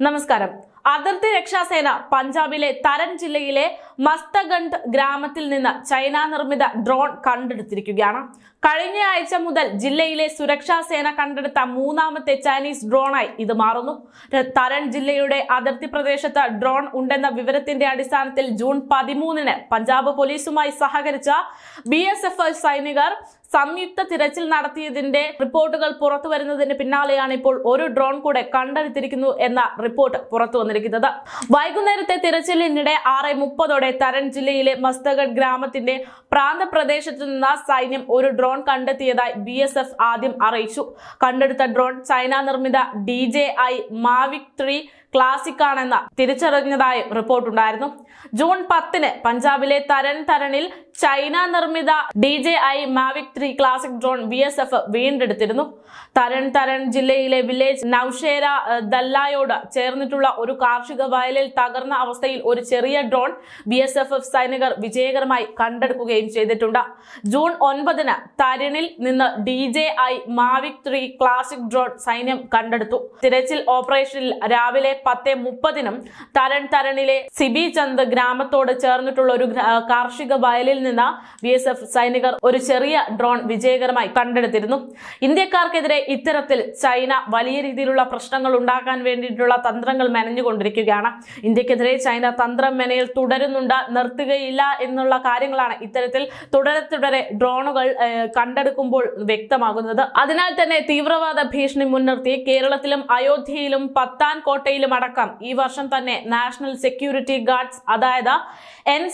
നമസ്കാരം. അതിർത്തി രക്ഷാസേന പഞ്ചാബിലെ തരൻ ജില്ലയിലെ മസ്തഗണ്ഡ് ഗ്രാമത്തിൽ നിന്ന് ചൈന നിർമ്മിത ഡ്രോൺ കണ്ടെടുത്തിരിക്കുകയാണ്. കഴിഞ്ഞ ആഴ്ച മുതൽ ജില്ലയിലെ സുരക്ഷാ സേന കണ്ടെടുത്ത മൂന്നാമത്തെ ചൈനീസ് ഡ്രോണായി ഇത് മാറുന്നു. തരൺ ജില്ലയുടെ അതിർത്തി പ്രദേശത്ത് ഡ്രോൺ ഉണ്ടെന്ന വിവരത്തിന്റെ അടിസ്ഥാനത്തിൽ ജൂൺ പതിമൂന്നിന് പഞ്ചാബ് പോലീസുമായി സഹകരിച്ച ബി സൈനികർ സംയുക്ത തിരച്ചിൽ നടത്തിയതിന്റെ റിപ്പോർട്ടുകൾ പുറത്തു വരുന്നതിന് പിന്നാലെയാണ് ഇപ്പോൾ ഒരു ഡ്രോൺ കൂടെ കണ്ടെടുത്തിരിക്കുന്നു എന്ന റിപ്പോർട്ട് പുറത്തു വന്നിരിക്കുന്നത്. വൈകുന്നേരത്തെ തിരച്ചിലിനിടെ ആറ് മുപ്പതോടെ തരൺ ജില്ലയിലെ മസ്തഗഡ് ഗ്രാമത്തിന്റെ പ്രാന്തപ്രദേശത്തു നിന്ന് സൈന്യം ഒരു ഡ്രോൺ കണ്ടെത്തിയതായി ബി ആദ്യം അറിയിച്ചു. കണ്ടെടുത്ത ഡ്രോൺ ചൈന നിർമ്മിത ഡി മാവിക് ത്രീ ക്ലാസിക് ആണെന്ന് തിരിച്ചറിഞ്ഞതായും റിപ്പോർട്ടുണ്ടായിരുന്നു. ജൂൺ പത്തിന് പഞ്ചാബിലെ തരൺ തരണിൽ ചൈന നിർമ്മിത D J I Mavic three classic drone B S F വീണ്ടെടുത്തിരുന്നു. Taran Taran ജില്ലയിലെ വില്ലേജ് നൌഷേര ദല്ലായോട് ചേർന്നിട്ടുള്ള ഒരു കാർഷിക വയലിൽ തകർന്ന അവസ്ഥയിൽ ഒരു ചെറിയ drone B S F F സൈനികർ വിജയകരമായി കണ്ടെടുക്കുകയും ചെയ്തിട്ടുണ്ട്. ജൂൺ ഒൻപതിന് തരണിൽ നിന്ന് D J I Mavic three classic drone സൈന്യം കണ്ടെടുത്തു. തിരച്ചിൽ ഓപ്പറേഷനിൽ രാവിലെ പത്ത് മുപ്പതിനും തരൺ തരണിലെ സിബി ചന്ദ് ഗ്രാമത്തോട് ചേർന്നിട്ടുള്ള ഒരു കാർഷിക വയലിൽ നിന്ന് ബി എസ് എഫ് സൈനികർ ഒരു ചെറിയ ഡ്രോൺ വിജയകരമായി കണ്ടെടുത്തിരുന്നു. ഇന്ത്യക്കാർക്കെതിരെ ഇത്തരത്തിൽ ചൈന വലിയ രീതിയിലുള്ള പ്രശ്നങ്ങൾ ഉണ്ടാക്കാൻ വേണ്ടിയിട്ടുള്ള തന്ത്രങ്ങൾ മെനഞ്ഞുകൊണ്ടിരിക്കുകയാണ്. ഇന്ത്യക്കെതിരെ ചൈന തന്ത്രം മെനയിൽ തുടരുന്നുണ്ട് നിർത്തുകയില്ല എന്നുള്ള കാര്യങ്ങളാണ് ഇത്തരത്തിൽ തുടരെ തുടരെ ഡ്രോണുകൾ കണ്ടെടുക്കുമ്പോൾ വ്യക്തമാകുന്നത്. അതിനാൽ തന്നെ തീവ്രവാദ ഭീഷണി മുൻനിർത്തി കേരളത്തിലും അയോധ്യയിലും പത്താൻകോട്ടയിലും അടക്കം ഈ വർഷം തന്നെ നാഷണൽ സെക്യൂരിറ്റി ഗാർഡ്സ് അതായത് എൻ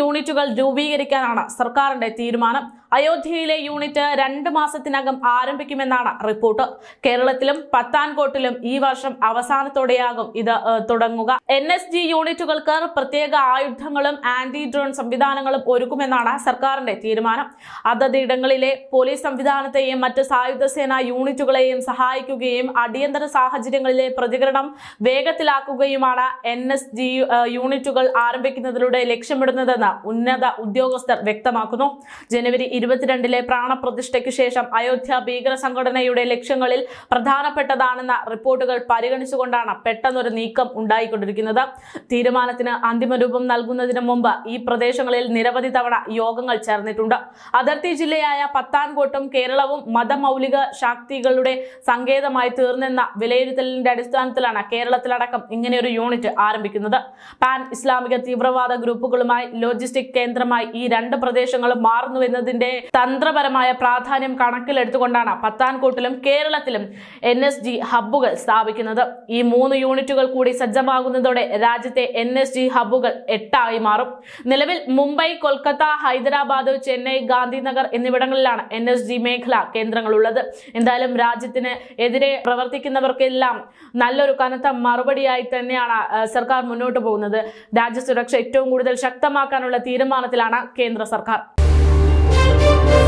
യൂണിറ്റുകൾ രൂപീകരിക്കാനാണ് സർക്കാരിന്റെ തീരുമാനം. അയോധ്യയിലെ യൂണിറ്റ് രണ്ട് മാസത്തിനകം ആരംഭിക്കുമെന്നാണ് റിപ്പോർട്ട്. കേരളത്തിലും പത്താൻകോട്ടിലും ഈ വർഷം അവസാനത്തോടെയാകും ഇത് തുടങ്ങുക. എൻ എസ് ജി യൂണിറ്റുകൾക്ക് പ്രത്യേക ആയുധങ്ങളും ആന്റി ഡ്രോൺ സംവിധാനങ്ങളും ഒരുക്കുമെന്നാണ് സർക്കാരിന്റെ തീരുമാനം. അതത് ഇടങ്ങളിലെ പോലീസ് സംവിധാനത്തെയും മറ്റ് സായുധ സേനാ യൂണിറ്റുകളെയും സഹായിക്കുകയും അടിയന്തര സാഹചര്യങ്ങളിലെ പ്രതികരണം വേഗത്തിലാക്കുകയുമാണ് എൻ എസ് ജി യൂണിറ്റുകൾ ആരംഭിക്കുന്നതിലൂടെ ലക്ഷ്യമിടുന്നതെന്ന് ഉന്നത ഉദ്യോഗസ്ഥർ വ്യക്തമാക്കുന്നു. ജനുവരി ഇരുപത്തിരണ്ടിലെ പ്രാണപ്രതിഷ്ഠയ്ക്ക് ശേഷം അയോധ്യ ഭീകര സംഘടനയുടെ ലക്ഷ്യങ്ങളിൽ പ്രധാനപ്പെട്ടതാണെന്ന റിപ്പോർട്ടുകൾ പരിഗണിച്ചുകൊണ്ടാണ് പെട്ടെന്നൊരു നീക്കം ഉണ്ടായിക്കൊണ്ടിരിക്കുന്നത്. തീരുമാനത്തിന് അന്തിമ രൂപം നൽകുന്നതിന് മുമ്പ് ഈ പ്രദേശങ്ങളിൽ നിരവധി തവണ യോഗങ്ങൾ ചേർന്നിട്ടുണ്ട്. അതിർത്തി ജില്ലയായ പത്താൻകോട്ടും കേരളവും മതമൗലിക ശാക്തികളുടെ സങ്കേതമായി തീർന്നെന്ന വിലയിരുത്തലിന്റെ അടിസ്ഥാനത്തിലാണ് കേരളത്തിലടക്കം ഇങ്ങനെയൊരു യൂണിറ്റ് ആരംഭിക്കുന്നത്. പാൻ ഇസ്ലാമിക തീവ്രവാദ ഗ്രൂപ്പുകളുമായി ലോജിസ്റ്റിക് കേന്ദ്രമായി ഈ രണ്ട് പ്രദേശങ്ങളും മാറുന്നുവെന്നതിന്റെ തന്ത്രപരമായ പ്രാധാന്യം കണക്കിലെടുത്തുകൊണ്ടാണ് പത്താൻകോട്ടിലും കേരളത്തിലും എൻ എസ് ജി ഹബ്ബുകൾ സ്ഥാപിക്കുന്നത്. ഈ മൂന്ന് യൂണിറ്റുകൾ കൂടി സജ്ജമാകുന്നതോടെ രാജ്യത്തെ എൻ എസ് ജി ഹബ്ബുകൾ എട്ടായി മാറും. നിലവിൽ മുംബൈ കൊൽക്കത്ത ഹൈദരാബാദ് ചെന്നൈ ഗാന്ധിനഗർ എന്നിവിടങ്ങളിലാണ് എൻ എസ് ജി മേഖല കേന്ദ്രങ്ങളുള്ളത്. എന്തായാലും രാജ്യത്തിന് എതിരെ പ്രവർത്തിക്കുന്നവർക്കെല്ലാം നല്ലൊരു കനത്ത മറുപടിയായി തന്നെയാണ് സർക്കാർ മുന്നോട്ട് പോകുന്നത്. രാജ്യസുരക്ഷ ഏറ്റവും കൂടുതൽ ശക്തമാക്കാനുള്ള തീരുമാനത്തിലാണ് കേന്ദ്ര സർക്കാർ. Música